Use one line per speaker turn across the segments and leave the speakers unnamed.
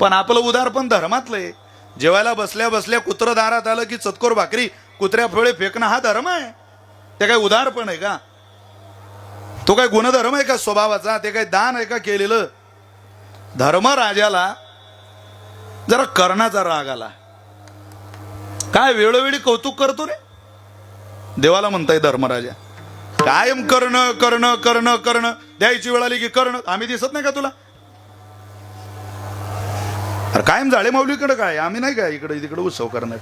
पण आपलं उदार पण धर्मातलं आहे. जेवायला बसल्या बसल्या कुत्रं दारात आलं की चतकोर भाकरी कुत्र्या फळे फेकणं हा धर्म आहे. ते काय उदार पण आहे का? तो काय गुणधर्म आहे का स्वभावाचा? ते काय दान आहे का केलेलं? धर्मराजाला जरा कर्णाचा राग आला. काय वेळोवेळी कौतुक करतो रे? देवाला म्हणताय धर्मराजा कायम करणं करणं करणं करणं. द्यायची वेळ आली की करणं. आम्ही दिसत नाही का तुला? अरे कायम जाळे माऊलीकडे काय? आम्ही नाही काय इकडे तिकडे उत्सव करणार?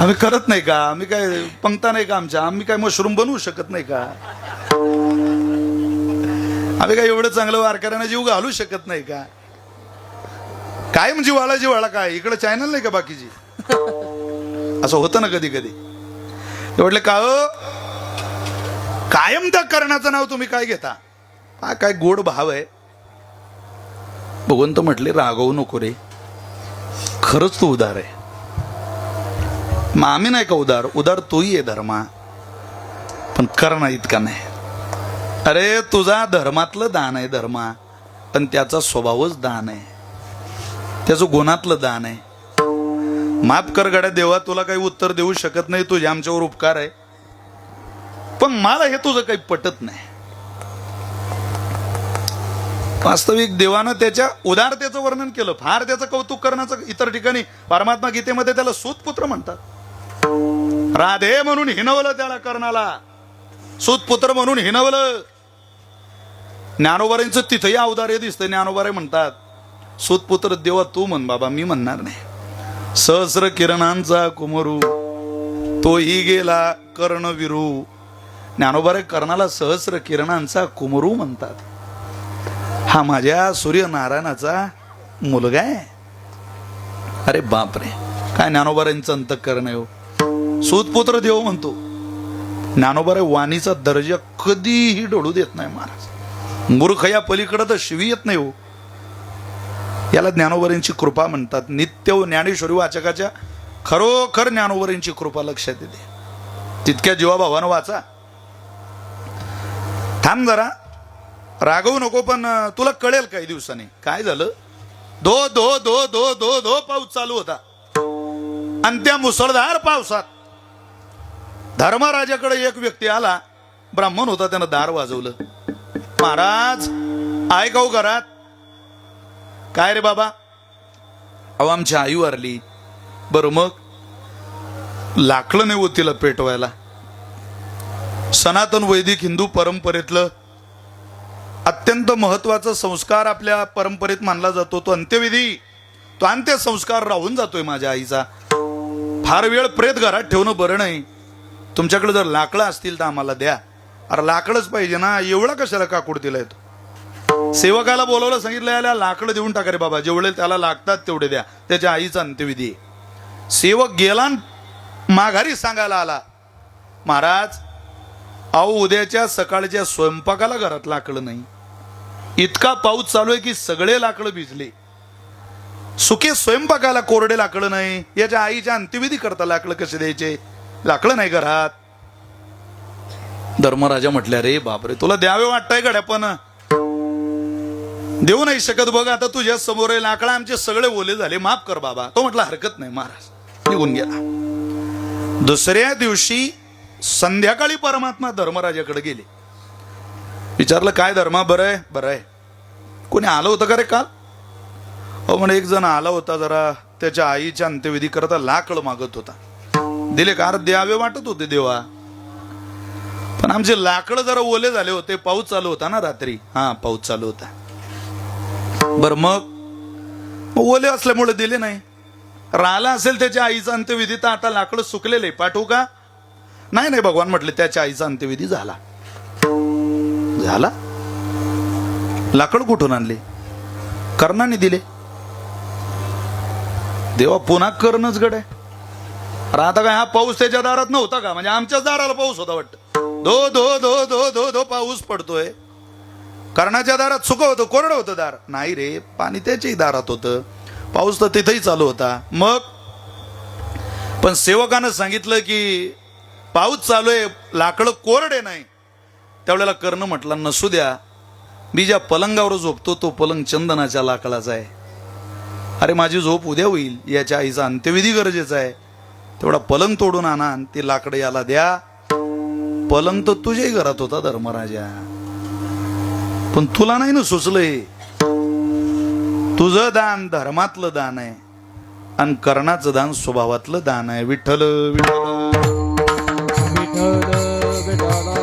आम्ही करत नाही का? आम्ही काय पंक्ता नाही का आमच्या? आम्ही काय मशरूम बनवू शकत नाही का? आम्ही काय एवढं चांगलं वारकऱ्यांना जीव घालू शकत नाही का? कायम जीवाला वाळा जीवाळा काय? म्हणजे इकडे चॅनल नाही का बाकीची? असं होतं ना कधी कधी ते का हो? कायम त्या करण्याचं नाव तुम्ही काय घेता? हा काय गोड भाव आहे. भगवंत म्हटले रागवू नको रे. खरंच तू उदार आहे. मग आम्ही नाही का उदार? उदार तूही आहे धर्मा. पण कर ना इतका नाही. अरे तुझा धर्मातलं दान आहे धर्मा. पण त्याचा स्वभावच दान आहे. त्याचं गुणातलं दान आहे. माफ कर गड्या देवा तुला काही उत्तर देऊ शकत नाही. तुझे आमच्यावर उपकार आहे. पण मला हे तुझं काही पटत नाही. वास्तविक देवानं त्याच्या उदारतेचं वर्णन केलं. फार त्याचं कौतुक करण्याचं इतर ठिकाणी परमात्मा गीतेमध्ये त्याला सूतपुत्र म्हणतात. राधे म्हणून हिनवलं त्याला कर्णाला. सुतपुत्र म्हणून हिनवलं. ज्ञानोबारांचं तिथंही अवदार्य दिसतं ज्ञानोबारे म्हणतात सूतपुत्र देवा तू म्हण बाबा मी म्हणणार नाही. सहस्र किरणांचा कुमरू तोही गेला कर्ण विरू ज्ञानोबारे कर्णाला सहस्र किरणांचा कुमरू म्हणतात. हा माझ्या सूर्यनारायणाचा मुलगा आहे. अरे बापरे. काय ज्ञानोबारांचं अंतकरण आहे हो. सुतपुत्र देव म्हणतो. ज्ञानोबारे वाणीचा दर्जा कधीही डोळू देत नाही महाराज. मूर्ख या पलीकडं तर शिवी येत नाही हो. याला ज्ञानोबरींची कृपा म्हणतात. नित्य ज्ञानेश्वरी वाचकाच्या खरोखर ज्ञानोबरींची कृपा लक्षात येते. तितक्या जीवाभावानं वाचा. थांब जरा. रागवू नको पण तुला कळेल काही दिवसांनी. काय झालं? धो धो धो धो धो धो पाऊस चालू होता. आणि त्या मुसळधार पावसात धर्मराजाकडे एक व्यक्ती आला. ब्राह्मण होता त्यानं दार वाजवलं. महाराज ऐकाऊ घरात काय रे बाबा? अहो आमची आई वारली. बरं मग? लाकडं नाही तिला पेटवायला. सनातन वैदिक हिंदू परंपरेतलं अत्यंत महत्त्वाचा संस्कार आपल्या परंपरेत मानला जातो. तो अंत्यविधी तो अंत्यसंस्कार राहून जातोय माझ्या आईचा. फार वेळ प्रेत घरात ठेवणं बरं नाही. तुमच्याकडे जर लाकडं असतील तर आम्हाला द्या. अरे लाकडच पाहिजे ना एवढा कशाला काकूड दिलाय तो? सेवकाला बोलवलं सांगितलं याला लाकडं देऊन टाका रे बाबा जेवढे त्याला लागतात तेवढे द्या. त्याच्या आईचा अंत्यविधी. सेवक गेला माघारी सांगायला आला. महाराज अहो उद्याच्या सकाळच्या स्वयंपाकाला घरात लाकडं नाही. इतका पाऊस चालू आहे की सगळे लाकडं भिजले. सुके स्वयंपाकाला कोरडे लाकडं नाही. याच्या आईच्या अंत्यविधी करता लाकडं कसे द्यायचे? लाकडं नाही घरात. धर्मराजा म्हटल्या रे बापरे तुला द्यावे वाटतंय गड्या पण देऊ नाही शकत बघ आता तुझ्या समोर आहे लाकडं आमचे सगळे ओले झाले. माफ कर बाबा. तो म्हटला हरकत नाही महाराज. निघून गेला. दुसऱ्या दिवशी संध्याकाळी परमात्मा धर्मराजाकडे गेले. विचारलं काय धर्मा? बरं आहे बरं आहे. कोणी आलं होतं का रे काल? हो म्हणे एक जण आला होता जरा त्याच्या आईच्या अंत्यविधी करता लाकड मागत होता. दिले का? द्यावे वाटत होते देवा. पण आमचे लाकड जरा ओले झाले होते पाऊस चालू होता ना रात्री. हा पाऊस चालू होता. बर मग? मग ओले असल्यामुळे दिले नाही. राहिला असेल त्याच्या आईचा अंत्यविधी तर आता लाकडं सुकलेले पाठवू का? नाही नाही भगवान म्हटले त्याच्या आईचा अंत्यविधी झाला. झाला? लाकड कुठून आणले? कर्णाने दिले. देवा पुन्हा करणच गड. आहे अरे आता काय हा पाऊस त्याच्या दारात नव्हता का? म्हणजे आमच्याच दाराला पाऊस होता वाटतं. धो धो धो धो धो धो पाऊस पडतोय. कर्णाच्या दारात सुख होतं कोरडं होतं दार. नाही रे पाणी त्याच्याही दारात होतं. पाऊस तर तिथेही चालू होता. मग? पण सेवकानं सांगितलं की पाऊस चालू आहे लाकडं कोरडे नाही. त्यावेळेला कर्ण म्हटला नसू द्या मी ज्या पलंगावर झोपतो तो पलंग चंदनाच्या लाकडाचा आहे. अरे माझी झोप उद्या होईल याच्या आईचा अंत्यविधी गरजेचा आहे. तेवढा पलंग तोडून आणा आणि ते लाकडं याला द्या. पलंग तर तुझ्याही घरात होता धर्मराजा. पण तुला नाही ना सुचलंय? तुझं दान धर्मातलं दान आहे आणि कर्णाचं दान स्वभावातलं दान आहे. Vitthal Vitthal.
Da da da dog.